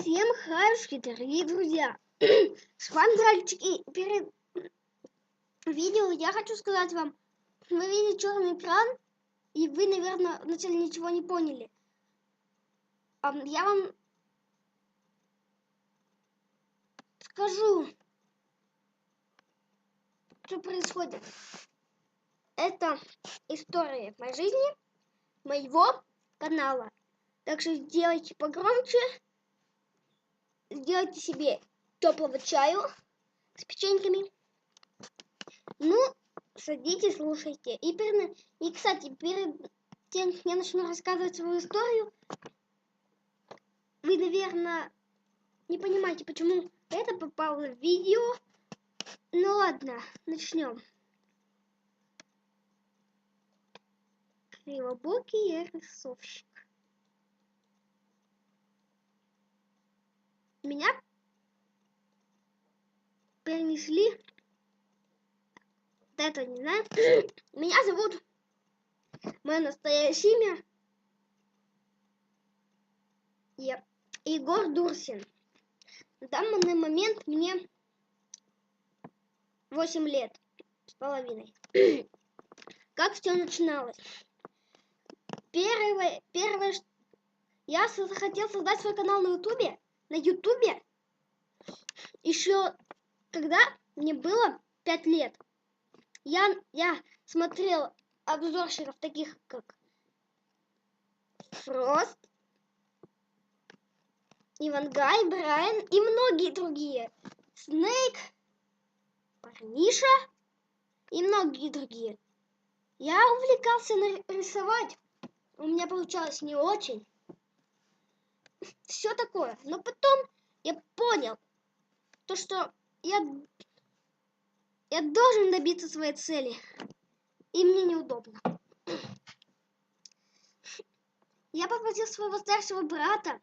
Всем хаюшки, дорогие друзья! С вами Дральчик, и перед видео я хочу сказать вам, вы видите черный экран, и вы, наверное, вначале ничего не поняли. Я вам скажу, что происходит. Это история моей жизни, моего канала. Так что сделайте погромче сделайте себе теплого чаю с печеньками. Ну, садитесь, слушайте. И, перед, и кстати, перед тем, как я начну рассказывать свою историю, вы, наверное, не понимаете, почему это попало в видео. Ну ладно, начнем. Кривобокий рисовщик. Меня перенесли. Вот это не знаю. Меня зовут мое настоящее имя. Я Егор Дурсин. На данный момент мне 8 лет с половиной. Как все начиналось? Первое, первое, я хотел создать свой канал на ютубе, на ютубе еще когда мне было 5 лет. Я, я смотрел обзорщиков таких, как Фрост, Ивангай, Брайан и многие другие. Снейк, Парниша и многие другие. Я увлекался рисовать. У меня получалось не очень все такое. Но потом я понял, то что я, я должен добиться своей цели. И мне неудобно. Я попросил своего старшего брата,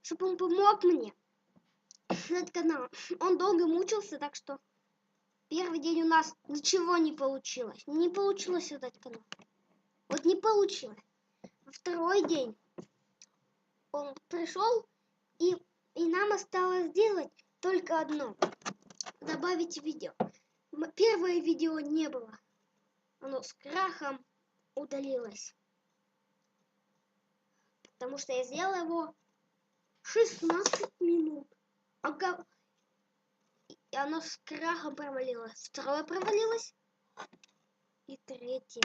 чтобы он помог мне над каналом. Он долго мучился, так что первый день у нас ничего не получилось. Не получилось этот канал. Вот не получилось. Второй день он пришел, и, и нам осталось сделать только одно. Добавить видео. Первое видео не было. Оно с крахом удалилось. Потому что я сделала его 16 минут. Ага. И оно с крахом провалилось. Второе провалилось. И третье.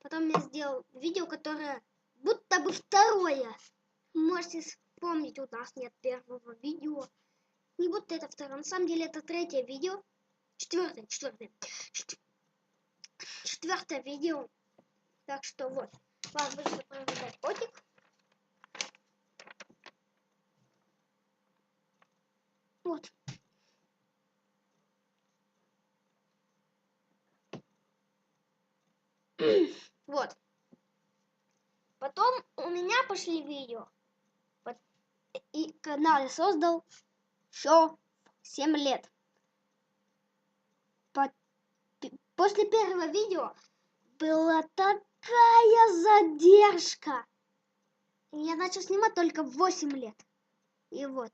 Потом я сделал видео, которое будто бы второе можете вспомнить, у нас нет первого видео. Не будто это второе, на самом деле это третье видео. Четвертое, четвертое. Четвертое видео. Так что вот. Вам быстро проведать котик. Вот. вот. Потом у меня пошли видео и канал я создал еще 7 лет. По после первого видео была такая задержка. Я начал снимать только в 8 лет. И вот.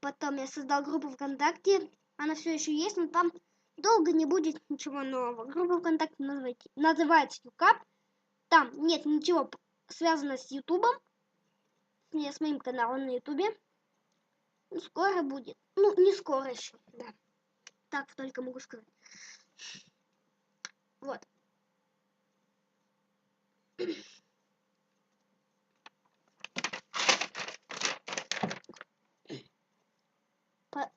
Потом я создал группу ВКонтакте. Она все еще есть, но там долго не будет ничего нового. Группа ВКонтакте называется Юкап. Там нет ничего связанного с Ютубом не с моим каналом на ютубе. Ну, скоро будет. Ну, не скоро еще, да. Так только могу сказать. Вот. По...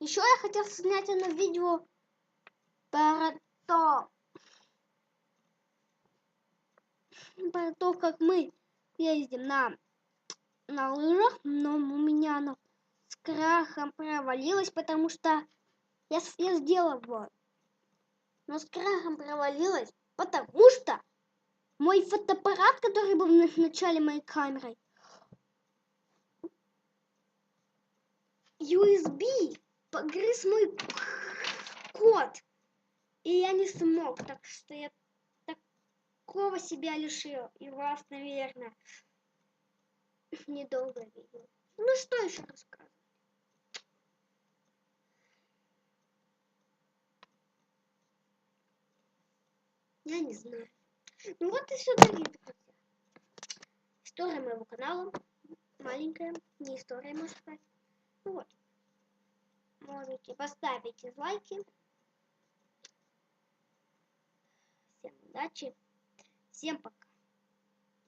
Еще я хотел снять одно видео про то, про то, как мы ездим на на лыжах, но у меня оно с крахом провалилось, потому что я, я сделал его. Но с крахом провалилось, потому что мой фотоаппарат, который был в начале моей камерой, USB погрыз мой код. И я не смог, так что я такого себя лишил. И вас, наверное. Недолгое видео. Ну что еще рассказывать? Я не знаю. Ну вот и все, дорогие друзья. История моего канала. Маленькая, не история, можно сказать. Ну вот. Можете поставить лайки. Всем удачи. Всем пока.